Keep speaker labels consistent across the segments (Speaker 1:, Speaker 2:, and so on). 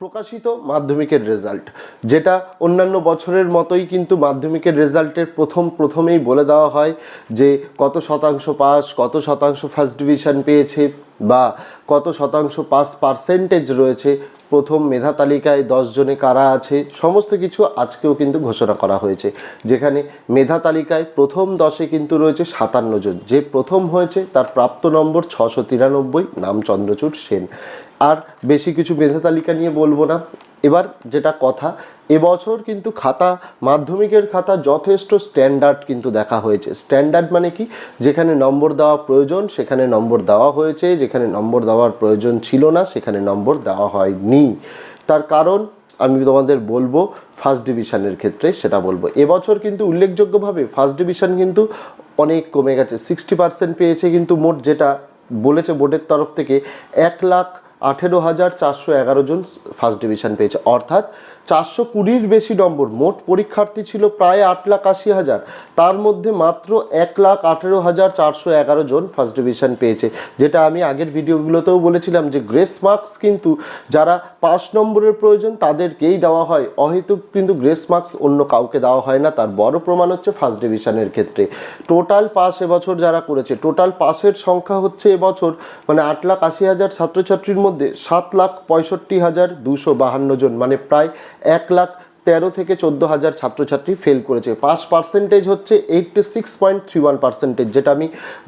Speaker 1: প্রকাশিত মাধ্যমিকের রেজাল্ট, যেটা অন্যান্য বছরের মতোই কিন্তু মাধ্যমিকের রেজাল্টের প্রথম প্রথমেই বলে দেওয়া হয় যে কত শতাংশ পাস, কত শতাংশ ফার্স্ট ডিভিশন পেয়েছে বা কত শতাংশ পাস পার্সেন্টেজ রয়েছে প্রথম মেধা তালিকায় দশ জনে কারা আছে, সমস্ত কিছু আজকেও কিন্তু ঘোষণা করা হয়েছে। যেখানে মেধা তালিকায় প্রথম দশে কিন্তু রয়েছে সাতান্ন জন। যে প্রথম হয়েছে, তার প্রাপ্ত নম্বর ছশো তিরানব্বই, নাম চন্দ্রচূড় সেন। আর বেশি কিছু মেধা তালিকা নিয়ে বলব না। এবার যেটা কথা, এবছর কিন্তু খাতা, মাধ্যমিকের খাতা যথেষ্ট স্ট্যান্ডার্ড কিন্তু দেখা হয়েছে। স্ট্যান্ডার্ড মানে কি? যেখানে নম্বর দেওয়া প্রয়োজন, সেখানে নম্বর দেওয়া হয়েছে। যেখানে নম্বর দেওয়ার প্রয়োজন ছিল না, সেখানে নম্বর দেওয়া হয়নি। তার কারণ আমি তোমাদের বলব ফার্স্ট ডিভিশনের ক্ষেত্রে সেটা বলব। এবছর কিন্তু উল্লেখযোগ্যভাবে ফার্স্ট ডিভিশন কিন্তু অনেক কমে গেছে। সিক্সটি পার্সেন্ট পেয়েছে কিন্তু মোট যেটা বলেছে বোর্ডের তরফ থেকে এক লাখ আঠেরো হাজার চারশো এগারো জন ফার্স্ট ডিভিশন পেয়েছে। অর্থাৎ চারশো কুড়ির বেশি নম্বর। মোট পরীক্ষার্থী ছিল প্রায় আট লাখ আশি হাজার। তার মধ্যে মাত্র এক লাখ আঠেরো হাজার চারশো এগারো জন ফার্স্ট ডিভিশন পেয়েছে। যেটা আমি আগের ভিডিওগুলোতেও বলেছিলাম যে গ্রেস মার্কস কিন্তু যারা পাঁচ নম্বরের প্রয়োজন তাদেরকেই দেওয়া হয়। অহেতুক কিন্তু গ্রেস মার্কস অন্য কাউকে দেওয়া হয় না। তার বড় প্রমাণ হচ্ছে ফার্স্ট ডিভিশনের ক্ষেত্রে। টোটাল পাস এবছর যারা করেছে, টোটাল পাসের সংখ্যা হচ্ছে এবছর মানে আট লাখ আশি হাজার ছাত্রছাত্রীর সাত লাখ পঁয়ষট্টি হাজার দুশো বাহান্ন জন মানে প্রায় এক লাখ তেরো থেকে চোদ্দ হাজার ছাত্রছাত্রী ফেল করেছে। পাস পার্সেন্টেজ হচ্ছে eighty six point three one percentage যেটা আমি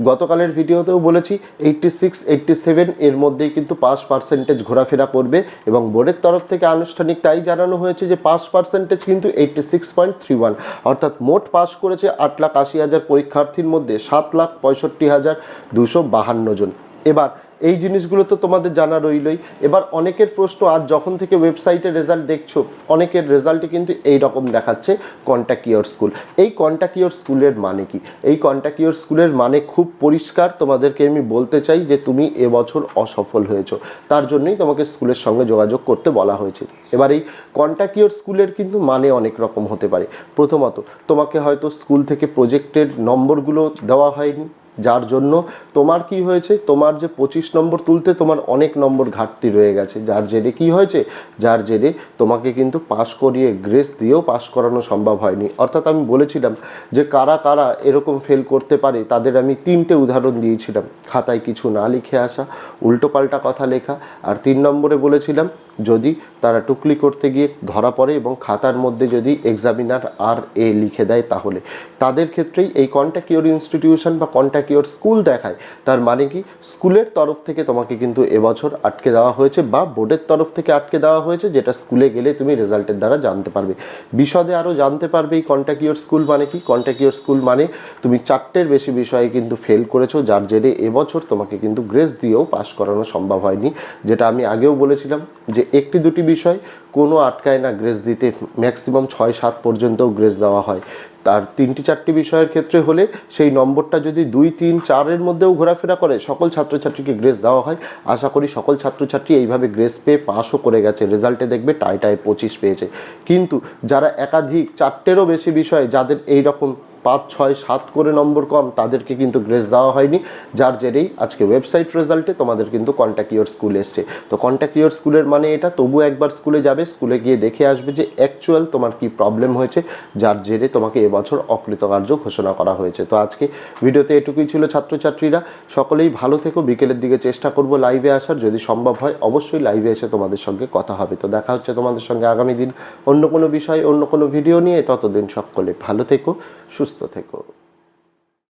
Speaker 1: গতকালের ভিডিওতেও বলেছি এইটটি সিক্স এইটটি সেভেন এর মধ্যেই কিন্তু পাস পার্সেন্টেজ ঘোরাফেরা করবে এবং বোর্ডের তরফ থেকে আনুষ্ঠানিক তাই জানানো হয়েছে যে পাস পার্সেন্টেজ কিন্তু eighty six point three one অর্থাৎ মোট পাস করেছে আট লাখ আশি হাজার পরীক্ষার্থীর মধ্যে সাত লাখ পঁয়ষট্টি হাজার দুশো বাহান্ন জন। এবার, এই জিনিসগুলো তো তোমাদের জানা রইলই। এবার অনেকের প্রশ্ন, আজ যখন থেকে ওয়েবসাইটে রেজাল্ট দেখছ, অনেকের রেজাল্টে কিন্তু এই রকম দেখাচ্ছে কন্ট্যাক্ট ইয়োর স্কুল এই কন্ট্যাক্ট ইয়োর স্কুলের মানে কি? এই কন্ট্যাক্ট ইয়োর স্কুলের মানে খুব পরিষ্কার, তোমাদেরকে আমি বলতে চাই যে তুমি এবছর অসফল হয়েছো। তার জন্যই তোমাকে স্কুলের সঙ্গে যোগাযোগ করতে বলা হয়েছে। এবার এই কন্ট্যাক্ট ইয়োর স্কুলের কিন্তু মানে অনেক রকম হতে পারে। প্রথমত, তোমাকে হয়তো স্কুল থেকে প্রজেক্টের নম্বরগুলো দেওয়া হয়নি। যার জন্য তোমার কি হয়েছে? তোমার যে পঁচিশ নম্বর তুলতে তোমার অনেক নম্বর ঘাটতি রয়ে গেছে। যার জেরে কি হয়েছে? যার জেরে তোমাকে কিন্তু পাশ করিয়ে গ্রেস দিয়েও পাশ করানো সম্ভব হয়নি। অর্থাৎ আমি বলেছিলাম যে কারা কারা এরকম ফেল করতে পারে, তাদের আমি তিনটে উদাহরণ দিয়েছিলাম। খাতায় কিছু না লিখে আসা, উল্টোপাল্টা কথা লেখা, আর তিন নম্বরে বলেছিলাম যদি তারা টুকলি করতে গিয়ে ধরা পড়ে এবং খাতার মধ্যে যদি এক্সামিনার আর এ লিখে দেয় তাহলে। তাদের ক্ষেত্রেই এই কন্ট্যাক্ট ইউর ইনস্টিটিউশন বা কন্ট্যাক্ট ইউর স্কুল দেখায়। তার মানে কি? স্কুলের তরফ থেকে তোমাকে কিন্তু এবছর আটকে দেওয়া হয়েছে বা বোর্ডের তরফ থেকে আটকে দেওয়া হয়েছে, যেটা স্কুলে গেলে তুমি রেজাল্টের দ্বারা জানতে পারবে। বিশদে আরও জানতে পারবে এই কন্ট্যাক্ট ইউর স্কুল মানে কি? কন্ট্যাক্ট ইউর স্কুল মানে তুমি চারটের বেশি বিষয়ে কিন্তু ফেল করেছ, যার জেরে এবছর তোমাকে কিন্তু গ্রেস দিয়েও পাশ করানো সম্ভব হয়নি। যেটা আমি আগেও বলেছিলাম যে একটি দুটি বিষয়, কোনো আটকায় না গ্রেস দিতে ম্যাক্সিমাম ছয় সাত পর্যন্তও গ্রেস দেওয়া হয়। তার তিনটি চারটি বিষয়ের ক্ষেত্রে হলে সেই নম্বরটা যদি দুই, তিন, চারের মধ্যেও ঘোরাফেরা করে, সকল ছাত্রছাত্রীকে গ্রেস দেওয়া হয়। আশা করি সকল ছাত্রছাত্রী এইভাবে গ্রেস পেয়ে পাসও করে গেছে। রেজাল্টে দেখবে টাই টাই পঁচিশ পেয়েছে। কিন্তু যারা একাধিক চারটেরও বেশি বিষয়, যাদের এই রকম পাঁচ, ছয়, সাত করে নম্বর কম, তাদেরকে কিন্তু গ্রেস দেওয়া হয়নি। যার জেরেই আজকে ওয়েবসাইট রেজাল্টে তোমাদের কিন্তু কন্ট্যাক্ট ইয়োর স্কুল এসছে। তো কন্ট্যাক্ট ইয়োর স্কুলের মানে এটা, তবু একবার স্কুলে যাবে স্কুলে গিয়ে দেখে আসবে যে অ্যাকচুয়াল তোমার কি প্রবলেম হয়েছে, যার জেরে তোমাকে এবছর অকৃতকার্য ঘোষণা করা হয়েছে। তো আজকে ভিডিওতে এটুকুই ছিল ছাত্রছাত্রীরা। সকলেই ভালো থেকো, বিকেলের দিকে চেষ্টা করব লাইভে আসার। যদি সম্ভব হয়, অবশ্যই লাইভে এসে তোমাদের সঙ্গে কথা হবে। তো দেখা হচ্ছে তোমাদের সঙ্গে আগামী দিন অন্য কোনো বিষয়, অন্য কোনো ভিডিও নিয়ে। ততদিন সকলে ভালো থেকো। সুস্থ থেকো।